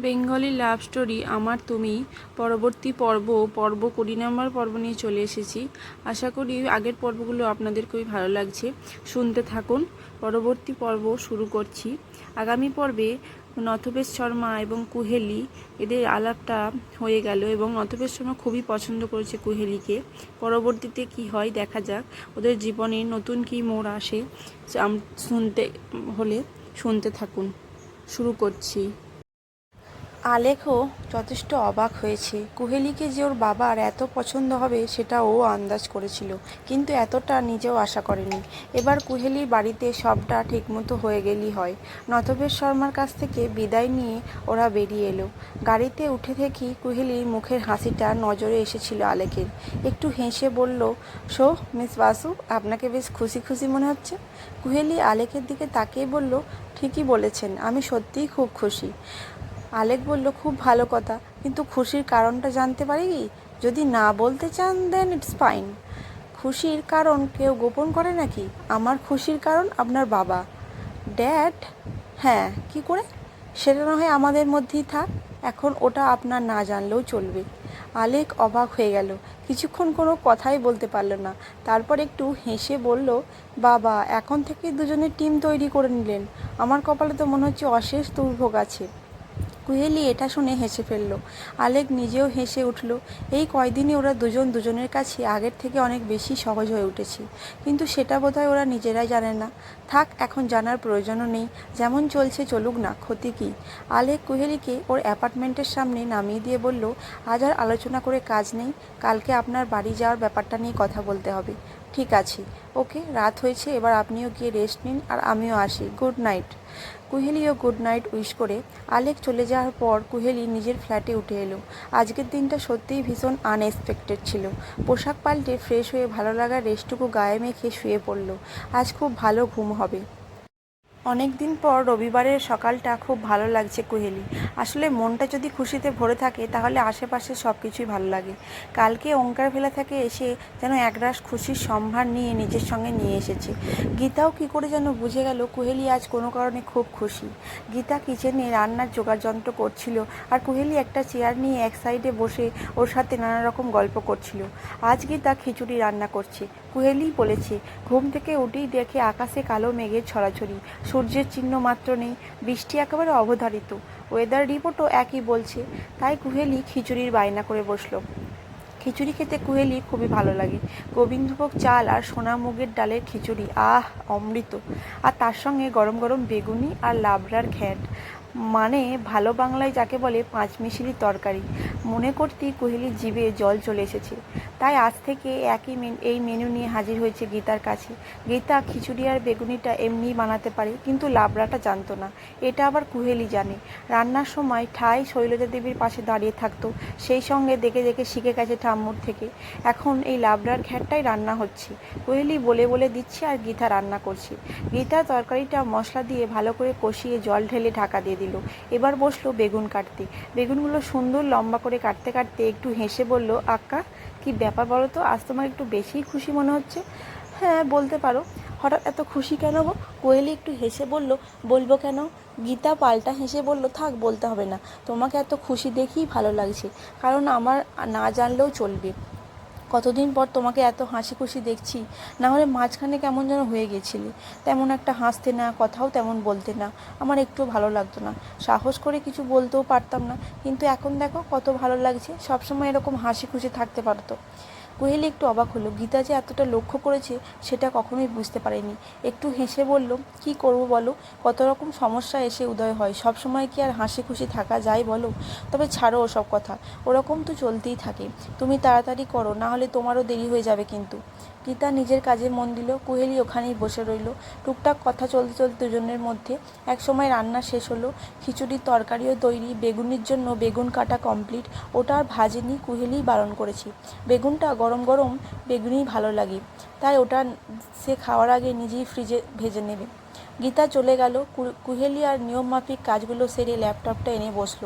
Bengali love story, আমার, তুমি, পরবর্তী পর্ব পর্ব কুড়ি নম্বর পর্ব নিয়ে চলে এসেছি। আশা করি আগের পর্বগুলো আপনাদের খুবই ভালো লাগছে। শুনতে থাকুন, পরবর্তী পর্ব শুরু করছি। আগামী পর্বে নথবেশ শর্মা এবং কুহেলি, এদের আলাপটা হয়ে গেল এবং নথবেশ শর্মা খুবই পছন্দ করেছে কুহেলিকে। পরবর্তীতে কি হয় দেখা যাক, ওদের জীবনে নতুন কি মোড় আসে শুনতে, হলে শুনতে থাকুন। শুরু করছি। আলেখও যথেষ্ট অবাক হয়েছে। কুহেলিকে যে ওর বাবার এত পছন্দ হবে, সেটা ও আন্দাজ করেছিল, কিন্তু এতটা নিজেও আশা করেনি। এবার কুহেলির বাড়িতে সবটা ঠিকমতো হয়ে গেলেই হয়। নথবেশ শর্মার কাছ থেকে বিদায় নিয়ে ওরা বেরিয়ে এলো। গাড়িতে উঠে থেকেই কুহেলির মুখের হাসিটা নজরে এসেছিল আলেকের একটু হেসে বলল, শো, মিস বাসু, আপনাকে বেশ খুশি খুশি মনে হচ্ছে? কুহেলি আলেকের দিকে তাকিয়ে বলল, ঠিকই বলেছেন, আমি সত্যিই খুব খুশি। আলেক বলল, খুব ভালো কথা। কিন্তু খুশির কারণটা জানতে পারি কি? যদি না বলতে চান দেন ইটস ফাইন খুশির কারণ কেউ গোপন করে নাকি? আমার খুশির কারণ আপনার বাবা। ড্যাড হ্যাঁ কি করে? সেটা না হয় আমাদের মধ্যেই থাক। এখন ওটা আপনার না জানলেও চলবে। আলেক অবাক হয়ে গেল। কিছুক্ষণ কোনো কথাই বলতে পারল না। তারপর একটু হেসে বলল, বাবা, এখন থেকে দুজনের টিম তৈরি করে নিলেন। আমার কপালে তো মনে হচ্ছে অশেষ দুর্ভোগ আছে। কুহেলি এটা শুনে হেসে ফেলল। আলেক নিজেও হেসে উঠল, এই কয়দিনে ওরা দুজন দুজনের কাছে আগের থেকে অনেক বেশি সহজ হয়ে উঠেছে। কিন্তু সেটা বোধহয় ওরা নিজেরাই জানে না। থাক, এখন জানার প্রয়োজনও নেই। যেমন চলছে চলুক না, ক্ষতি কী? আলেক কুহেলিকে ওর অ্যাপার্টমেন্টের সামনে নামিয়ে দিয়ে বলল, আজ আর আলোচনা করে কাজ নেই। কালকে আপনার বাড়ি যাওয়ার ব্যাপারটা নিয়ে কথা বলতে হবে। ঠিক আছে। ওকে, রাত হয়েছে, এবার আপনিও গিয়ে রেস্ট নিন আর আমিও আসি। Good night. কুহেলিও good night wish করে আলেক চলে যাওয়ার পর কুহেলি নিজের ফ্ল্যাটে উঠে এলো। আজকের দিনটা সত্যিই ভীষণ আনএক্সপেক্টেড ছিল। পোশাক পাল্টে ফ্রেশ হয়ে ভালো লাগার রেস্টুকু গায়ে মেখে শুয়ে পড়ল। আজ খুব ভালো ঘুম হবে। অনেক দিন পর রবিবারের সকালটা খুব ভালো লাগছে কুহেলি। আসলে মনটা যদি খুশিতে ভরে থাকে, তাহলে আশেপাশে সব কিছুই ভালো লাগে। কালকে ওঙ্কার ভেলা থেকে এসে যেন একরাশ খুশির সম্ভার নিয়ে নিজের সঙ্গে নিয়ে এসেছে। গীতাও কি করে যেন বুঝে গেল, কুহেলি আজ কোনো কারণে খুব খুশি। গীতা কিচেনে রান্নার যোগাযন্ত্র করছিল আর কুহেলি একটা চেয়ার নিয়ে এক সাইডে বসে ওর সাথে নানা রকম গল্প করছিল। আজ গীতা খিচুড়ি রান্না করছে। কুহেলি বলেছে, ঘুম থেকে উঠেই দেখে আকাশে কালো মেঘের ছড়াছড়ি। সূর্যের চিহ্ন মাত্র নেই, বৃষ্টি একেবারে অবধারিত। ওয়েদার রিপোর্টও একই বলছে। তাই কুহেলি খিচুড়ির বায়না করে বসল। খিচুড়ি খেতে কুহেলি খুবই ভালো লাগে। গোবিন্দভোগ চাল আর সোনা মুগের ডালের খিচুড়ি, আহ, অমৃত। আর তার সঙ্গে গরম গরম বেগুনি আর লাবড়ার ঘ্যাট। মানে ভালো বাংলায় যাকে বলে পাঁচমিশিলি তরকারি। মনে করতেই কুহেলির জিভে জল চলে এসেছে। তাই আজ থেকে একই এই মেনু নিয়ে হাজির হয়েছে গীতার কাছে। গীতা খিচুড়ি আর বেগুনিটা এমনি বানাতে পারে, কিন্তু লাবড়াটা জানতো না। এটা আবার কুহেলি জানে। রান্নার সময় ঠাই শৈলজা দেবীর পাশে দাঁড়িয়ে থাকতো, সেই সঙ্গে দেখে দেখে শিখে গেছে ঠাম্মুর থেকে। এখন এই লাবড়ার ঘ্যাটটাই রান্না হচ্ছে। কোহেলি বলে বলে দিচ্ছে আর গীতা রান্না করছে। গীতা তরকারিটা মশলা দিয়ে ভালো করে কষিয়ে জল ঢেলে ঢাকা দিয়ে দিল। এবার বসল বেগুন কাটতে। বেগুনগুলো সুন্দর লম্বা করে কাটতে কাটতে একটু হেসে বলল, আক্কা কি ব্যাপার বলো তো? আজ তোমার একটু বেশিই খুশি মনে হচ্ছে? হ্যাঁ বলতে পারো। হঠাৎ এত খুশি কেন গো? কোয়েলি একটু হেসে বলল, বলব কেন? গীতা পাল্টা হেসে বলল, থাক, বলতে হবে না। তোমাকে এত খুশি দেখেই ভালো লাগছে। কারণ আমার না জানলেও চলবে। কতদিন পর তোমাকে এত হাসি খুশি দেখছি? না হলে মাঝখানে কেমন যেন হয়ে গেছিলে। তেমন একটা হাসতে না, কথাও তেমন বলতে না। আমার একটু ভালো লাগতো না। সাহস করে কিছু বলতেও পারতাম না। কিন্তু এখন দেখো কত ভালো লাগছে। সবসময় এরকম হাসি খুশি থাকতে পারতো। কোহেলি একটু অবাক হলো। গীতা যে এতটা লক্ষ্য করেছে, সেটা কখনোই বুঝতে পারেনি। একটু হেসে বলল, কি করব বলো? কত রকম সমস্যা এসে উদয় হয়। সব সময় কি আর হাসি খুশি থাকা যায় বলো? তবে ছাড়ো ওসব কথা। ওরকম তো চলতেই থাকে। তুমি তাড়াতাড়ি করো, না হলে তোমারও দেরি হয়ে যাবে কিন্তু। গীতা নিজের কাজে মন দিল, কুহেলি ওখানেই বসে রইল। টুকটাক কথা চলতে চলতে দুজনের মধ্যে এক সময় রান্না শেষ হলো। খিচুড়ির তরকারিও তৈরি বেগুনির জন্য বেগুন কাটা কমপ্লিট ওটা আর ভাজেনি কুহেলিই বারণ করেছি। বেগুনটা গরম গরম, বেগুনই ভালো লাগে। তাই ওটা সে খাওয়ার আগে নিজেই ফ্রিজে ভেজে নেবে। গীতা চলে গেল কুহেলি আর নিয়মমাফিক কাজগুলো সেরে ল্যাপটপটা এনে বসল।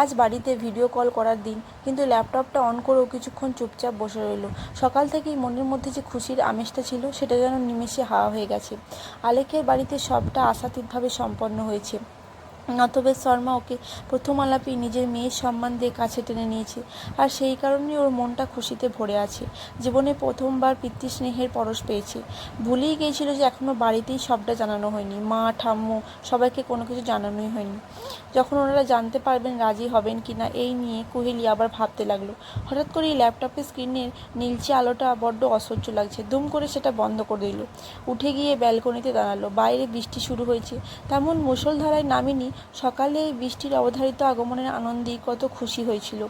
আজ বাড়িতে ভিডিও কল করার দিন, কিন্তু ল্যাপটপটা অন করেও কিছুক্ষণ চুপচাপ বসে রইল। সকাল থেকেই মনের মধ্যে যে খুশির আমেজটা ছিল, সেটা যেন নিমেষে হাওয়া হয়ে গেছে। আলেকের বাড়িতে সবটা আশাতীতভাবে সম্পন্ন হয়েছে। নতবেশ শর্মা ওকে প্রথম আলাপেই নিজের মেয়ের সম্মান দিয়ে কাছে টেনে নিয়েছে। আর সেই কারণেই ওর মনটা খুশিতে ভরে আছে। জীবনে প্রথমবার পিতৃস্নেহের পরশ পেয়েছে। ভুলেই গিয়েছিল যে এখনও বাড়িতেই সবটা জানানো হয়নি। মা, ঠাম্মু, সবাইকে কোনো কিছু জানানোই হয়নি। যখন ওনারা জানতে পারবেন রাজি হবেন কি না এই নিয়ে কুহেলি আবার ভাবতে লাগল। হঠাৎ করে এই ল্যাপটপের স্ক্রিনের নীলচে আলোটা বড্ড অসহ্য লাগছে। দুম করে সেটা বন্ধ করে দিল। উঠে গিয়ে ব্যালকনিতে দাঁড়াল। বাইরে বৃষ্টি শুরু হয়েছে। তেমন মুষলধারায় নামেনি সকালে বৃষ্টির অবধারিত আগমনের আনন্দে কত খুশি হয়েছিল।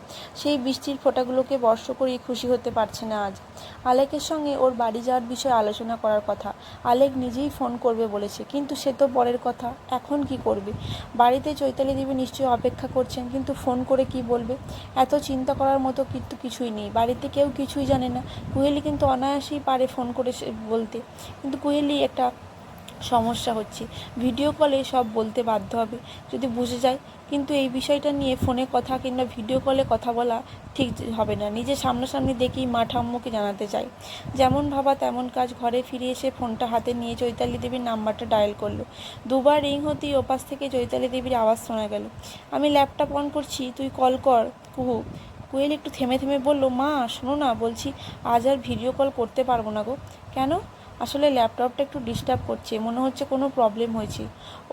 সেই বৃষ্টির ফোঁটাগুলোকে বর্ষ করেই খুশি হতে পারছে না আজ। আলেকের সঙ্গে ওর বাড়ি যাওয়ার বিষয়ে আলোচনা করার কথা। আলেক নিজেই ফোন করবে বলেছে, কিন্তু সে তো পরের কথা, এখন কি করবে? বাড়িতে চৈতালি দেবী নিশ্চয়ই অপেক্ষা করছেন, কিন্তু ফোন করে কি বলবে? এত চিন্তা করার মতো কিন্তু কিছুই নেই। বাড়িতে কেউ কিছুই জানে না। কুহেলি কিন্তু অনায়াসেই পারে ফোন করে বলতে। কিন্তু কুহেলি একটা সমস্যা হচ্ছে। ভিডিও কলে সব বলতে বাধ্য হবে। যদি বুঝে যায়, কিন্তু এই বিষয়টা নিয়ে ফোনে কথা কিংবা ভিডিও কলে কথা বলা ঠিক হবে না। নিজে সামনাসামনি দেখেই মা ঠাম্মুকে জানাতে চাই। যেমন ভাবা তেমন কাজ ঘরে ফিরে এসে ফোনটা হাতে নিয়ে চৈতালি দেবীর নাম্বারটা ডায়াল করল। দুবার রিং হতেই ওপাশ থেকে চৈতালি দেবীর আওয়াজ শোনা গেল। আমি ল্যাপটপ অন করছি, তুই কল কর, কুহু। কুয়েল একটু থেমে থেমে বলল, মা, শোনো না, বলছি আজ আর ভিডিও কল করতে পারব না গো। কেন? আসলে ল্যাপটপটা একটু ডিস্টার্ব করছে, মনে হচ্ছে কোনো প্রবলেম হয়েছে।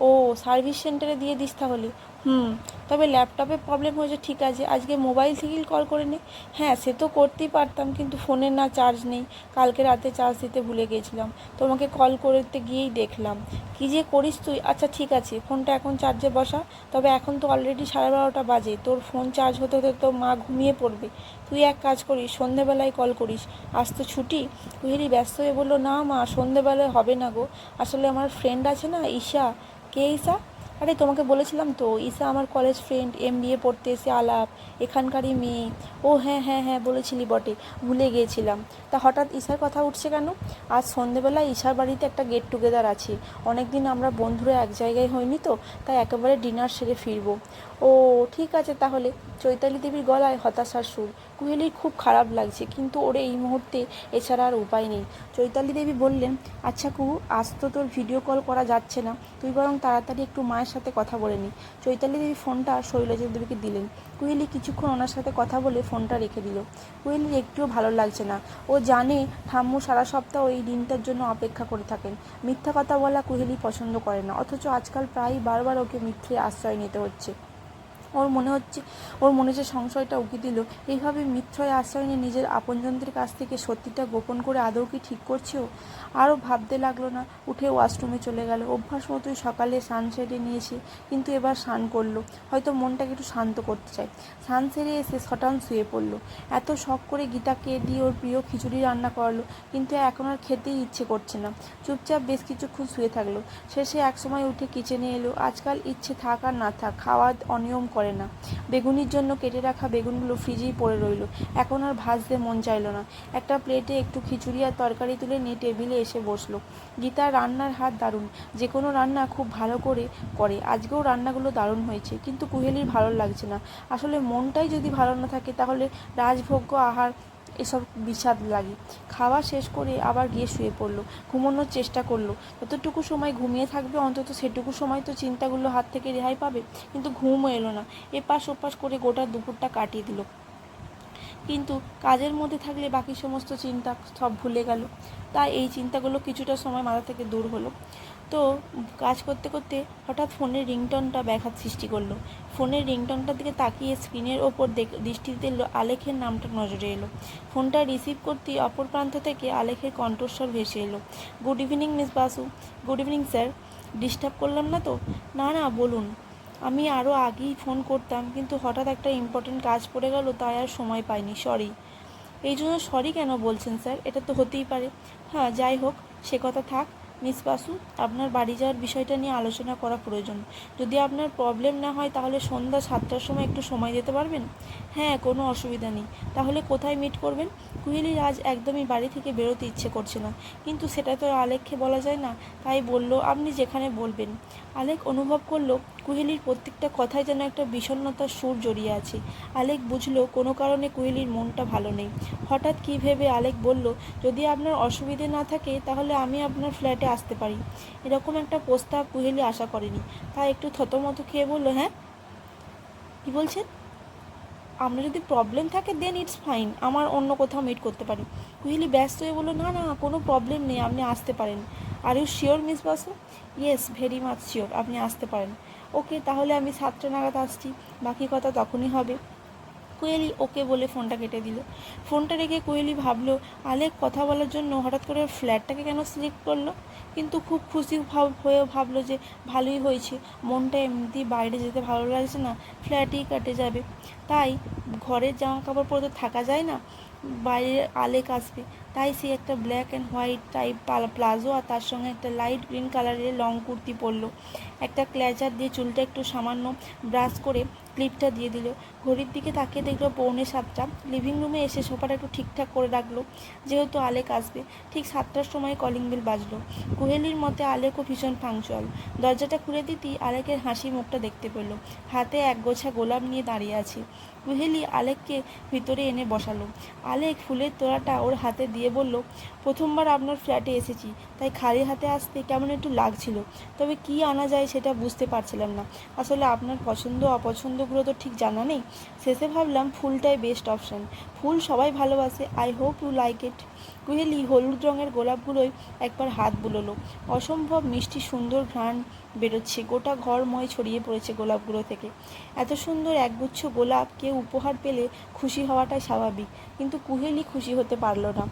ও সার্ভিস সেন্টারে দিয়ে দিস তাহলে। হুম। তবে ল্যাপটপে প্রবলেম হয়েছে, ঠিক আছে। আজকে মোবাইল থেকেই কল করে নে। হ্যাঁ সে তো করতেই পারতাম, কিন্তু ফোনের না চার্জ নেই। কালকে রাতে চার্জ দিতে ভুলে গেছিলাম। তোমাকে কল করতে গিয়েই দেখলাম। কী যে করিস তুই? আচ্ছা ঠিক আছে। ফোনটা এখন চার্জে বসা। তবে এখন তো অলরেডি সাড়ে বারোটা বাজে। তোর ফোন চার্জ হতে হতে তো মা ঘুমিয়ে পড়বে। তুই এক কাজ করিস, সন্ধেবেলায় কল করিস। আজ তো ছুটি। কুহেলি ব্যস্ত হয়ে বলল, না মা, সন্ধেবেলায় হবে না গো। আসলে আমার ফ্রেন্ড আছে না, ঈশা। কে ঈশা? আরে তোমাকে বলেছিলাম তো, ঈশা আমার college friend M B A পড়তে এসে আলাপ, এখানকারই মেয়ে। ও হ্যাঁ হ্যাঁ হ্যাঁ বলেছিলি বটে, ভুলে গিয়েছিলাম। তা হঠাৎ ঈশার কথা উঠছে কেন? আজ সন্ধেবেলা ঈশার বাড়িতে একটা গেট টুগেদার আছে। অনেক দিন আমরা বন্ধুরা এক জায়গায় হয়নি তো, তাই একেবারে ডিনার সেরে ফিরবো। ও, ঠিক আছে তাহলে। চৈতালি দেবীর গলায় হতাশার সুর। কুহেলির খুব খারাপ লাগছে, কিন্তু ওরে এই মুহূর্তে এছাড়া আর উপায় নেই। চৈতালি দেবী বললেন আচ্ছা কুহু, আজ তো তোর ভিডিও কল করা যাচ্ছে না। তুই বরং তাড়াতাড়ি একটু মায়ের সাথে কথা বলে নিই চৈতালি দেবী ফোনটা শৈলজা দেবীকে দিলেন। কুহেলি কিছুক্ষণ ওনার সাথে কথা বলে ফোনটা রেখে দিল। কুহেলির একটুও ভালো লাগছে না। ও জানে ঠাম্মু সারা সপ্তাহ এই দিনটার জন্য অপেক্ষা করে থাকেন। মিথ্যা কথা বলা কুহেলি পছন্দ করে না। অথচ আজকাল প্রায় বারবার ওকে মিথ্যে আশ্রয় নিতে হচ্ছে। ওর মনে হচ্ছে, ওর মনে যে সংশয়টা উকি দিল, এইভাবে মিথ্যয় আশ্রয় নিয়ে নিজের আপনজনদের কাছ থেকে সত্যিটা গোপন করে আদৌ কি ঠিক করছে ও? আরও ভাবতে লাগল না, উঠে ওয়াশরুমে চলে গেল। অভ্যাস মতোই সকালে সান সেরে নিয়েছে কিন্তু এবার স্নান করল। হয়তো মনটাকে একটু শান্ত করতে চায়। স্নান সেরে এসে সটান শুয়ে পড়ল। এত শখ করে গীতাকে দিয়ে ওর প্রিয় খিচুড়ি রান্না করালো, কিন্তু এখন আর খেতেই ইচ্ছে করছে না। চুপচাপ বেশ কিছুক্ষণ শুয়ে থাকল। শেষে একসময় উঠে কিচেনে এলো। আজকাল ইচ্ছে থাক আর না থাক, খাওয়া অনিয়ম করে না। বেগুনির জন্য কেটে রাখা বেগুনগুলো ফ্রিজেই পড়ে রইল। এখন আর ভাজতে মন চাইল না। একটা প্লেটে একটু খিচুড়ি আর তরকারি তুলে নিয়ে টেবিলে এসে বসল। গীতা রান্নার হাত দারুণ। যে কোনো রান্না খুব ভালো করে করে। আজকেও রান্নাগুলো দারুণ হয়েছে, কিন্তু কুহেলির ভালো লাগছে না। আসলে মনটাই যদি ভালো না থাকে, তাহলে রাজভোগ্য আহার এসব বিষাদ লাগে। খাওয়া শেষ করে আবার গিয়ে শুয়ে পড়ল, ঘুমানোর চেষ্টা করল। যতটুকু সময় ঘুমিয়ে থাকবে, অন্তত সেটুকু সময় তো চিন্তাগুলো হাত থেকে রেহাই পাবে। কিন্তু ঘুমও এলো না। এপাশ ওপাশ করে গোটা দুপুরটা কাটিয়ে দিল। কিন্তু কাজের মধ্যে থাকলে বাকি সমস্ত চিন্তা সব ভুলে গেল। তাই এই চিন্তাগুলো কিছুটা সময় মাথা থেকে দূর হলো। তো কাজ করতে করতে হঠাৎ ফোনের রিংটনটা ব্যাঘাত সৃষ্টি করল। ফোনের রিংটনটার দিকে তাকিয়ে স্ক্রিনের ওপর দৃষ্টি দিল আলেখের নামটা নজরে এলো। ফোনটা রিসিভ করতেই অপর প্রান্ত থেকে আলেখের কণ্ঠস্বর ভেসে এলো। Good evening, miss Basu. Good evening, sir. Disturb করলাম না তো? না না, বলুন। আমি আরও আগেই ফোন করতাম, কিন্তু হঠাৎ একটা ইম্পর্টেন্ট কাজ পড়ে গেল, তাই আর সময় পাইনি। সরি। এই জন্য সরি কেন বলছেন, স্যার? এটা তো হতেই পারে। হ্যাঁ যাই হোক সে কথা থাক। মিস বাসু, আপনার বাড়ি যাওয়ার বিষয়টা নিয়ে আলোচনা করা প্রয়োজন। যদি আপনার প্রবলেম না হয়, তাহলে সন্ধ্যা সাতটার সময় একটু সময় দিতে পারবেন? হ্যাঁ কোনো অসুবিধা নেই। তাহলে কোথায় মিট করবেন? কুহেলির আজ একদমই বাড়ি থেকে বেরোতে ইচ্ছে করছে না কিন্তু সেটা তো আলেককে বলা যায় না, তাই বলল, আপনি যেখানে বলবেন। আলেক অনুভব করল, কুহেলির প্রত্যেকটা কথায় যেন একটা বিষণ্ণতার সুর জড়িয়ে আছে। আলেক বুঝলো, কোনো কারণে কুহেলির মনটা ভালো নেই। হঠাৎ কী ভেবে আলেক বলল, যদি আপনার অসুবিধে না থাকে, তাহলে আমি আপনার ফ্ল্যাটে ফ্ল্যাটে আসতে পারি। এরকম একটা প্রস্তাব কুহেলি আশা করেনি। তাই একটু থতমত খেয়ে বলল হ্যাঁ? কী বলছেন? আপনার যদি প্রবলেম থাকে দেন ইটস ফাইন আমার অন্য কোথাও মিট করতে পারি কুহেলি ব্যস্ত হয়ে বলল, না না, কোনো প্রবলেম নেই, আপনি আসতে পারেন। Are you sure miss Basu yes very much sure আপনি আসতে পারেন। ওকে তাহলে আমি সাতটা নাগাদ আসছি। বাকি কথা তখনই হবে। কোয়েলি ওকে বলে ফোনটা কেটে দিল। ফোনটা রেখে কোয়েলি ভাবলো, আলেক, কথা বলার জন্য হঠাৎ করে ফ্ল্যাটটাকে কেন সিলেক্ট করল? কিন্তু খুব খুশি ভাব হয়ে ভাবলো যে ভালোই হয়েছে। মনটা এমনিতেই বাইরে যেতে ভালো লাগছে না, ফ্ল্যাটই কাটে যাবে। তাই ঘরের জামা কাপড় পরে তো থাকা যায় না, বাইরে আলেক আসবে। তাই সে একটা black and white type palazzo আর তার সঙ্গে একটা লাইট গ্রিন কালারের লং কুর্তি পরলো। একটা ক্ল্যাচার দিয়ে চুলটা একটু সামান্য ব্রাশ করে ক্লিপটা দিয়ে দিল। ঘড়ির দিকে তাকিয়ে দেখল পৌনে সাতটা। লিভিং রুমে এসে সোফাটা একটু ঠিকঠাক করে রাখল। যেহেতু আলেক আসবে, ঠিক সাতটার সময় কলিং বেল বাজলো। কুহেলির মতে আলেকও ভীষণ পাংচুয়াল দরজাটা খুলে দিতেই আলেকের হাসি মুখটা দেখতে পেল। হাতে এক গোছা গোলাপ নিয়ে দাঁড়িয়ে আছে। কুহেলি আলেককে ভিতরে এনে বসালো। আলেক ফুলের তোড়াটা ওর হাতে দিয়ে বলল, প্রথমবার আপনার ফ্ল্যাটে এসেছি, তাই খালি হাতে আসতে কেমন একটু লাগছিল। তবে কি আনা যায় সেটা বুঝতে পারছিলাম না। আসলে আপনার পছন্দ, অপছন্দগুলো তো ঠিক জানা নেই। শেষে ভাবলাম ফুলটাই বেস্ট অপশান ফুল সবাই ভালোবাসে I hope you like it Kuheli হলুদ রঙের গোলাপগুলোই একবার হাত বুলোলো। অসম্ভব মিষ্টি, সুন্দর ঘ্রাণ বেরোচ্ছে। গোটা ঘরময় ছড়িয়ে পড়েছে গোলাপগুলো থেকে। এত সুন্দর একগুচ্ছ গোলাপ, কেউ উপহার পেলে খুশি হওয়াটাই স্বাভাবিক। কিন্তু কুহেলি খুশি হতে পারল না।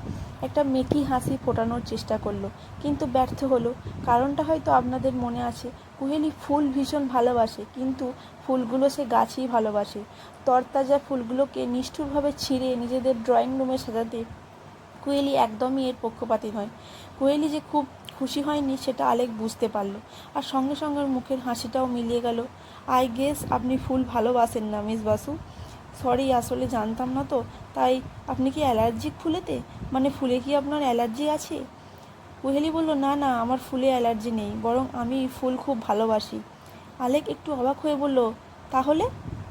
একটা মেকি হাসি ফোটানোর চেষ্টা করল। কিন্তু ব্যর্থ হলো। কারণটা হয়তো আপনাদের মনে আছে। কুহেলি ফুল ভীষণ ভালোবাসে, কিন্তু ফুলগুলো সে গাছেই ভালোবাসে। তরতাজা ফুলগুলোকে নিষ্ঠুরভাবে ছিঁড়ে নিজেদের ড্রয়িং রুমে সাজাতে কুয়েলি একদমই এর পক্ষপাতী নয়। কুয়েলি যে খুব খুশি হয়নি সেটা আলেক বুঝতে পারল। আর সঙ্গে সঙ্গে মুখের হাসিটাও মিলিয়ে গেল। আই গেস আপনি ফুল ভালোবাসেন না মিস বাসু। সরি আসলে জানতাম না তো। তাই আপনি কি অ্যালার্জিক ফুলেতে? মানে ফুলে কি আপনার অ্যালার্জি আছে? কুহেলি বলল, না না, আমার ফুলে অ্যালার্জি নেই, বরং আমি ফুল খুব ভালোবাসি। আলেক একটু অবাক হয়ে বলল, তাহলে?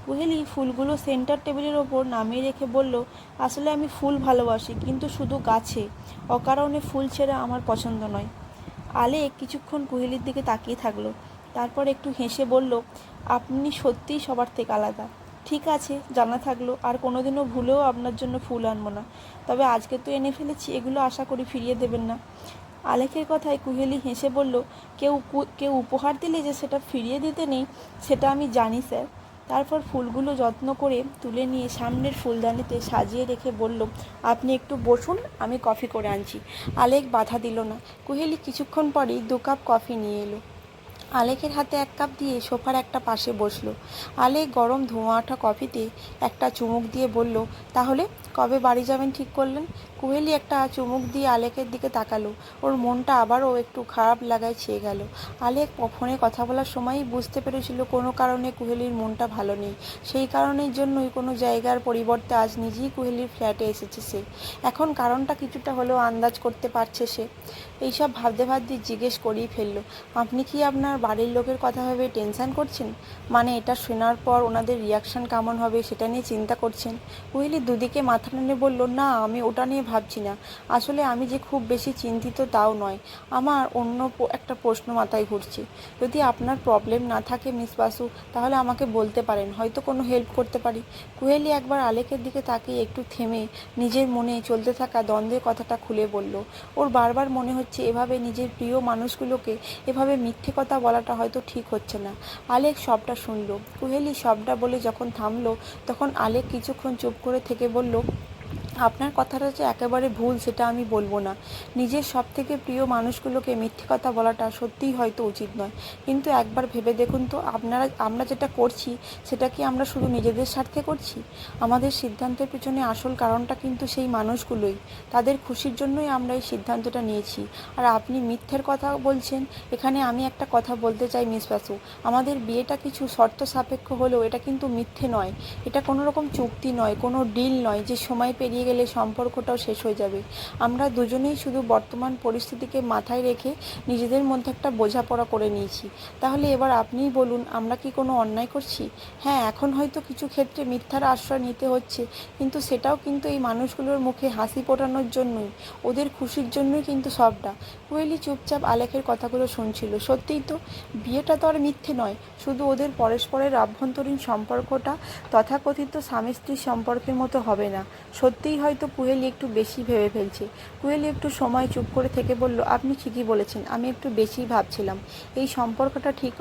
কুহেলি ফুলগুলো সেন্টার টেবিলের ওপর নামিয়ে রেখে বলল, আসলে আমি ফুল ভালোবাসি, কিন্তু শুধু গাছে। অকারণে ফুল ছেঁড়া আমার পছন্দ নয়। আলেক কিছুক্ষণ কুহেলির দিকে তাকিয়ে থাকল। তারপর একটু হেসে বলল, আপনি সত্যিই সবার থেকে আলাদা। ঠিক আছে, জানা থাকল, আর কোনোদিনও ভুলেও আপনার জন্য ফুল আনব না। তবে আজকে তো এনে ফেলেছি, এগুলো আশা করি ফিরিয়ে দেবেন না। আলেখের কথায় কুহেলি হেসে বলল, কেউ কেউ উপহার দিলে যে সেটা ফিরিয়ে দিতে নেই, সেটা আমি জানি, স্যার। তারপর ফুলগুলো যত্ন করে তুলে নিয়ে সামনের ফুলদানিতে সাজিয়ে রেখে বলল, আপনি একটু বসুন, আমি কফি করে আনছি। আলেক বাধা দিল না। কোহেলি কিছুক্ষণ পরেই দু কাপ কফি নিয়ে এলো। আলেকের হাতে এক কাপ দিয়ে সোফার একটা পাশে বসল। আলেক গরম ধোঁয়া ওঠা কফিতে একটা চুমুক দিয়ে বলল, তাহলে কবে বাড়ি যাবেন ঠিক করলেন? কুহেলি একটা চুমুক দিয়ে আলেকের দিকে তাকালো। ওর মনটা আবারও একটু খারাপ লাগায় ছেয়ে গেল। আলেক ফোনে কথা বলার সময়ই বুঝতে পেরেছিল কোনো কারণে কুহেলির মনটা ভালো নেই। সেই কারণের জন্যই কোনো জায়গার পরিবর্তে আজ নিজেই কুহেলির ফ্ল্যাটে এসেছে সে। এখন কারণটা কিছুটা হলেও আন্দাজ করতে পারছে সে। এইসব ভাবতে ভাবতে জিজ্ঞেস করেই ফেলল, আপনি কি আপনার বাড়ির লোকের কথা ভেবে টেনশান করছেন? মানে এটা শোনার পর ওনাদের রিয়াকশন কেমন হবে সেটা নিয়ে চিন্তা করছেন? কুহেলি দুদিকে মাথা নেড়ে বলল না, আমি ওটা নিয়ে ভাবছি না। আসলে আমি যে খুব বেশি চিন্তিত তাও নয়। আমার অন্য একটা প্রশ্ন মাথায় ঘুরছে। যদি আপনার প্রবলেম না থাকে, মিস বাসু, তাহলে আমাকে বলতে পারেন। হয়তো কোনো হেল্প করতে পারি। কুহেলি একবার আলেকের দিকে তাকিয়ে একটু থেমে নিজের মনে চলতে থাকা দ্বন্দ্বের কথাটা খুলে বলল। ওর বারবার মনে হচ্ছে এভাবে নিজের প্রিয় মানুষগুলোকে এভাবে মিথ্যে কথা বলাটা হয়তো ঠিক হচ্ছে না। আলেক সবটা শুনলো। কুহেলি সবটা বলে যখন থামলো, তখন আলেক কিছুক্ষণ চুপ করে থেকে বলল আপনার কথাটা যে একেবারে ভুল, সেটা আমি বলব না। নিজের সব থেকে প্রিয় মানুষগুলোকে মিথ্যে কথা বলাটা সত্যিই হয়তো উচিত নয়। কিন্তু একবার ভেবে দেখুন তো, আপনারা, আমরা যেটা করছি, সেটা কি আমরা শুধু নিজেদের স্বার্থে করছি? আমাদের সিদ্ধান্তের পিছনে আসল কারণটা কিন্তু সেই মানুষগুলোই। তাদের খুশির জন্যই আমরা এই সিদ্ধান্তটা নিয়েছি। আর আপনি মিথ্যের কথা বলছেন, এখানে আমি একটা কথা বলতে চাই মিস বাসু। আমাদের বিয়েটা কিছু শর্ত সাপেক্ষ হলেও এটা কিন্তু মিথ্যে নয়। এটা কোনো রকম চুক্তি নয়, কোনো ডিল নয় যে সময় পেরিয়ে বেরিয়ে গেলে সম্পর্কটাও শেষ হয়ে যাবে। আমরা দুজনেই শুধু বর্তমান পরিস্থিতিকে মাথায় রেখে নিজেদের মধ্যে একটা বোঝাপড়া করে নিয়েছি। তাহলে এবার আপনিই বলুন, আমরা কি কোনো অন্যায় করছি? হ্যাঁ এখন হয়তো কিছু ক্ষেত্রে মিথ্যার আশ্রয় নিতে হচ্ছে, কিন্তু সেটাও কিন্তু এই মানুষগুলোর মুখে হাসি ফোটানোর জন্যই, ওদের খুশির জন্যই কিন্তু সবটা। কোয়েলি চুপচাপ আলেখের কথাগুলো শুনছিল। সত্যিই তো, বিয়েটা তো আর মিথ্যে নয়, শুধু ওদের পরস্পরের আভ্যন্তরীণ সম্পর্কটা তথাকথিত স্বামী স্ত্রীর সম্পর্কের মতো হবে না। সত্যিই হয়তো কুহেলি একটু বেশি ভেবে ফেলছে। কুহেলি একটু সময় চুপ করে থেকে বলল, আপনি ঠিকই বলেছেন, আমি একটু বেশি ভাবছিলাম। এই সম্পর্কটা ঠিক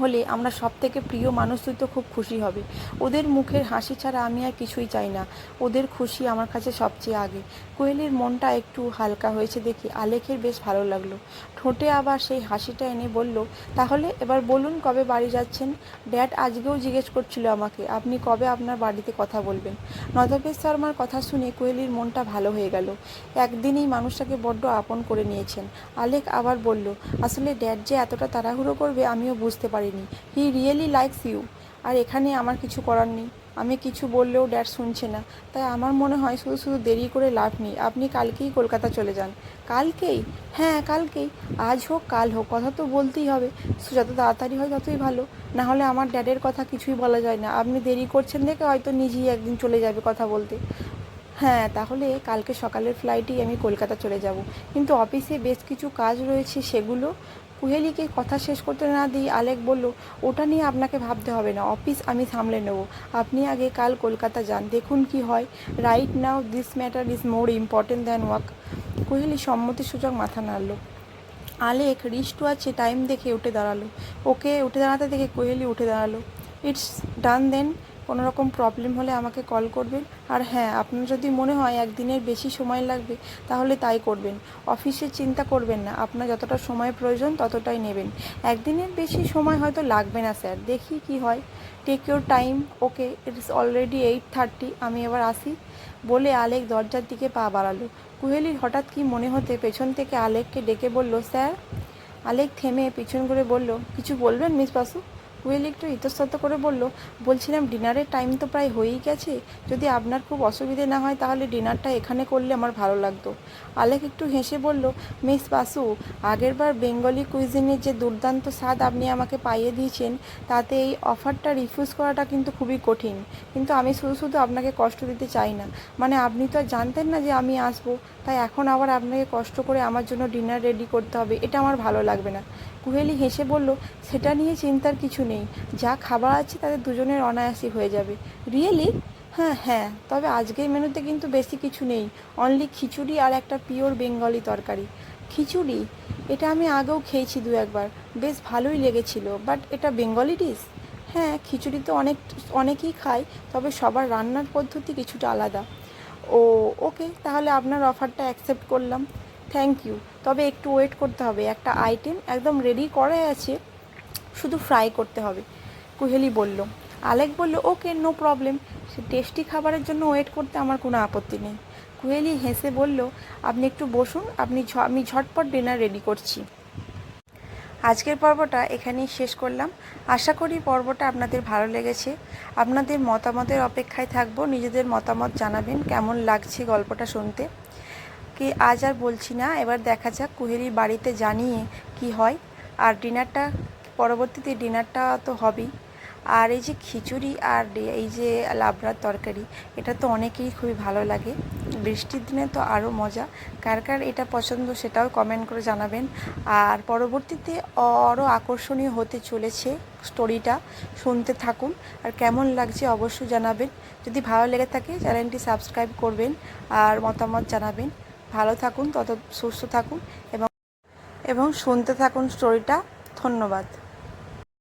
হলে আমরা সব থেকে প্রিয় মানুষ তো খুব খুশি হবে। ওদের মুখের হাসি ছাড়া আমি আর কিছুই চাই না। ওদের খুশি আমার কাছে সবচেয়ে আগে। কোয়েলের মনটা একটু হালকা হয়েছে দেখে আলেখের বেশ ভালো লাগল। ঠোঁটে আবার সেই হাসিটা এনে বলল, তাহলে এবার বলুন কবে বাড়ি যাচ্ছেন? ড্যাড আজকেও জিজ্ঞেস করছিল আমাকে, আপনি কবে আপনার বাড়িতে কথা বলবেন? নদবেশ শর্মার কথা শুনে কোয়েলির মনটা ভালো হয়ে গেল। একদিনই মানুষটাকে বড্ড আপন করে নিয়েছেন। আলেক আবার বলল, আসলে ড্যাড যে এতটা তাড়াহুড়ো করবে আমিও বুঝতে পারিনি। He really likes you. আর এখানে আমার কিছু করার নেই। আমি কিছু বললেও ড্যাড শুনছে না। তাই আমার মনে হয় শুধু শুধু দেরি করে লাভ নেই। আপনি কালকেই কলকাতা চলে যান। কালকেই? হ্যাঁ কালকেই। আজ হোক, কাল হোক, কথা তো বলতেই হবে। যত তাড়াতাড়ি হয় ততই ভালো। না হলে আমার ড্যাডের কথা কিছুই বলা যায় না। আপনি দেরি করছেন দেখে হয়তো নিজেই একদিন চলে যাবে কথা বলতে। হ্যাঁ তাহলে কালকে সকালের ফ্লাইটেই আমি কলকাতা চলে যাব। কিন্তু অফিসে বেশ কিছু কাজ রয়েছে সেগুলো কুহেলিকে কথা শেষ করতে না দিয়ে আলেক বলল, ওটা নিয়ে আপনাকে ভাবতে হবে না, অফিস আমি সামলে নেব। আপনি আগে কাল কলকাতা যান, দেখুন কি হয়। Right now this matter is more important than work Kohli সম্মতিসূচক মাথা নাড়ল। আলেক রিস্ট আছে টাইম দেখে উঠে দাঁড়াল। ওকে উঠে দাঁড়াতে দেখে কোহেলি উঠে দাঁড়াল। ইটস ডান দেন কোনো রকম প্রবলেম হলে আমাকে কল করবেন। আর হ্যাঁ আপনার যদি মনে হয় একদিনের বেশি সময় লাগবে, তাহলে তাই করবেন। অফিসে চিন্তা করবেন না, আপনার যতটা সময় প্রয়োজন ততটাই নেবেন। একদিনের বেশি সময় হয়তো লাগবে না স্যার দেখি কি হয়। Take your time okay it's already eight thirty আমি এবার আসি। বলে আলেক দরজার দিকে পা বাড়ালো। কুহেলির হঠাৎ কি মনে হতে পেছন থেকে আলেককে ডেকে বলল স্যার আলেক থেমে পিছন করে বলল, কিছু বলবেন মিস বাসু? কুয়েল একটু ইতস্তত করে বলল, বলছিলাম ডিনারের টাইম তো প্রায় হয়েই গেছে। যদি আপনার খুব অসুবিধে না হয় তাহলে ডিনারটা এখানে করলে আমার ভালো লাগতো। আলেক একটু হেসে বলল, মিস বাসু আগেরবার বেঙ্গলি কুইজিনের যে দুর্দান্ত স্বাদ আপনি আমাকে পাইয়ে দিয়েছেন, তাতে এই অফারটা রিফিউজ করাটা কিন্তু খুবই কঠিন। কিন্তু আমি শুধু শুধু আপনাকে কষ্ট দিতে চাই না। মানে আপনি তো আর জানতেন না যে আমি আসব, তাই এখন আবার আপনাকে কষ্ট করে আমার জন্য ডিনার রেডি করতে হবে, এটা আমার ভালো লাগবে না। কুহেলি হেসে বলল, সেটা নিয়ে চিন্তার কিছু নেই। যা খাবার আছে তাদের দুজনের অনায়াসই হয়ে যাবে। রিয়েলি হ্যাঁ হ্যাঁ। তবে আজকের মেনুতে কিন্তু বেশি কিছু নেই। অনলি খিচুড়ি আর একটা পিওর বেঙ্গলি তরকারি। খিচুড়ি? এটা আমি আগেও খেয়েছি দু একবার। বেশ ভালোই লেগেছিল। বাট এটা বেঙ্গলি ডিশ হ্যাঁ খিচুড়ি তো অনেক, অনেকেই খায়, তবে সবার রান্নার পদ্ধতি কিছুটা আলাদা। ও, ওকে, তাহলে আপনার অফারটা অ্যাকসেপ্ট করলাম। থ্যাংক ইউ তবে একটু ওয়েট করতে হবে। একটা আইটেম একদম রেডি করাই আছে, শুধু ফ্রাই করতে হবে। কুহেলি বলল। আলেক বলল ওকে নো প্রবলেম সে টেস্টি খাবারের জন্য ওয়েট করতে আমার কোনো আপত্তি নেই। কুহেলি হেসে বলল, আপনি একটু বসুন, আপনি আমি ঝটপট ডিনার রেডি করছি। আজকের পর্বটা এখানেই শেষ করলাম। আশা করি পর্বটা আপনাদের ভালো লেগেছে। আপনাদের মতামতের অপেক্ষায় থাকব। নিজেদের মতামত জানাবেন, কেমন লাগছে গল্পটা শুনতে। কি আজ আর বলছি না, এবার দেখা যাক কুহেলির বাড়িতে জানিয়ে কি হয়। আর ডিনারটা, পরবর্তীতে ডিনারটা তো হবেই। আর এই যে খিচুড়ি আর এই যে লাবড়ার তরকারি, এটা তো অনেকেই খুবই ভালো লাগে। বৃষ্টির দিনে তো আরও মজা। কার কার এটা পছন্দ সেটাও কমেন্ট করে জানাবেন। আর পরবর্তীতে আরও আকর্ষণীয় হতে চলেছে স্টোরিটা শুনতে থাকুন। আর কেমন লাগছে অবশ্যই জানাবেন। যদি ভালো লেগে থাকে, চ্যানেলটি সাবস্ক্রাইব করবেন। আর মতামত জানাবেন। ভালো থাকুন তত সুস্থ থাকুন এবং এবং শুনতে থাকুন স্টোরিটা ধন্যবাদ।